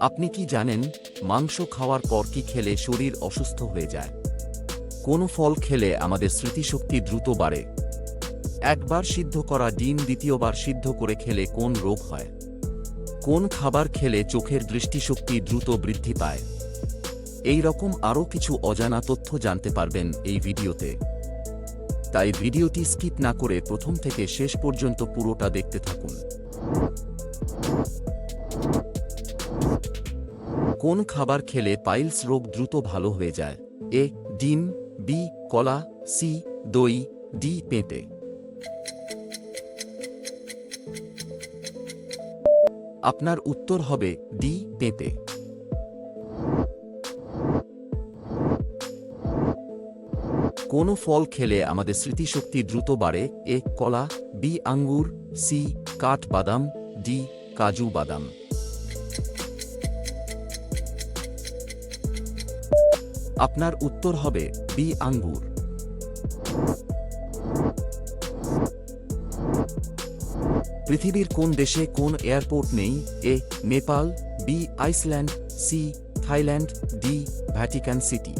আপনি কি জানেন, মাংস খাওয়ার পর কি খেলে শরীর অসুস্থ হয়ে যায়? কোন ফল খেলে আমাদের স্মৃতিশক্তি দ্রুত বাড়ে। একবার সিদ্ধ করা ডিম দ্বিতীয়বার সিদ্ধ করে খেলে কোন রোগ হয়? কোন খাবার খেলে চোখের দৃষ্টিশক্তি দ্রুত বৃদ্ধি পায়? এই রকম আরও কিছু অজানা তথ্য জানতে পারবেন এই ভিডিওতে। তাই ভিডিওটি স্কিপ না করে প্রথম থেকে শেষ পর্যন্ত পুরোটা দেখতে থাকুন। কোন খাবার খেলে পাইলস রোগ দ্রুত ভালো হয়ে যায়? এ, ডিম, বি, কলা, সি, দই, ডি, পেঁপে। আপনার উত্তর হবে ডি, পেঁপে। কোন ফল খেলে আমাদের স্মৃতিশক্তি দ্রুত বাড়ে? এ, কলা, বি, আঙ্গুর, সি কাঠ বাদাম ডি, কাজু বাদাম। আপনার উত্তর হবে বি, আঙ্গুর। পৃথিবীর কোন দেশে কোন এয়ারপোর্ট নেই? A, Nepal, B, Iceland, C, Thailand, D, Vatican city.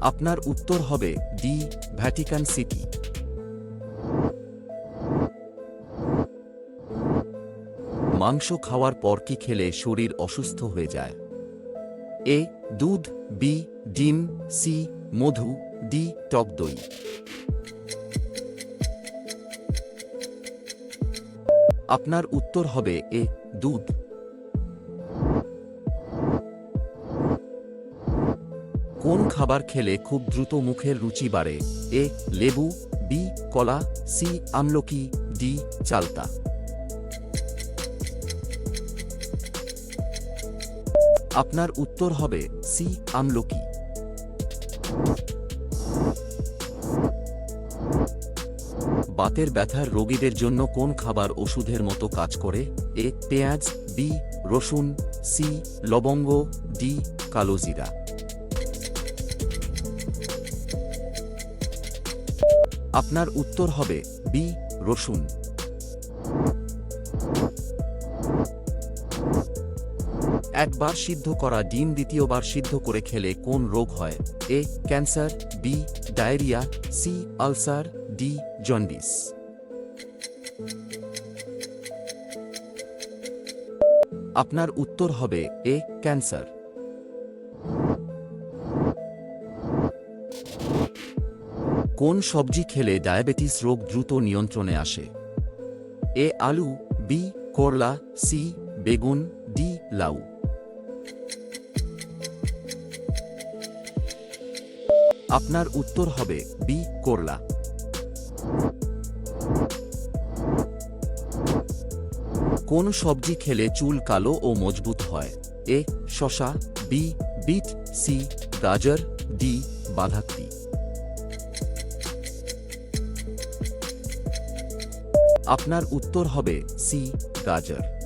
আপনার উত্তর হবে ডি, ভ্যাটিকান সিটি। মাংস খাওয়ার পর কি খেলে শরীর অসুস্থ হয়ে যায়? এ, দুধ, বি, ডিম, সি, মধু, ডি, টক দই। আপনার উত্তর হবে এ, দুধ। কোন খাবার খেলে খুব দ্রুত মুখের রুচি বাড়ে? এ, লেবু, বি, কলা, সি, আমলকি, ডি, চালতা। আপনার উত্তর হবে সি, আমলকি। বাতের ব্যথার রোগীদের জন্য কোন খাবার ওষুধের মতো কাজ করে? এ, পেঁয়াজ, বি, রসুন, সি, লবঙ্গ, ডি, কালোজিরা। আপনার উত্তর হবে বি, রসুন। একবার সিদ্ধ করা ডিম দ্বিতীয়বার সিদ্ধ করে খেলে কোন রোগ হয়? A, cancer, B, diarrhoea, C, ulcer, D, jaundice. আপনার উত্তর হবে এ, ক্যান্সার। কোন সবজি খেলে ডায়াবেটিস রোগ দ্রুত নিয়ন্ত্রণে আসে? এ, আলু, বি, করলা, সি, বেগুন, ডি, লাউ। আপনার উত্তর হবে বি, করলা। কোন সবজি খেলে চুল কালো ও মজবুত হয়? এ শশা বি, বিট, সি, গাজর, ডি, বাঁধাকপি। আপনার উত্তর হবে সি, গাজর।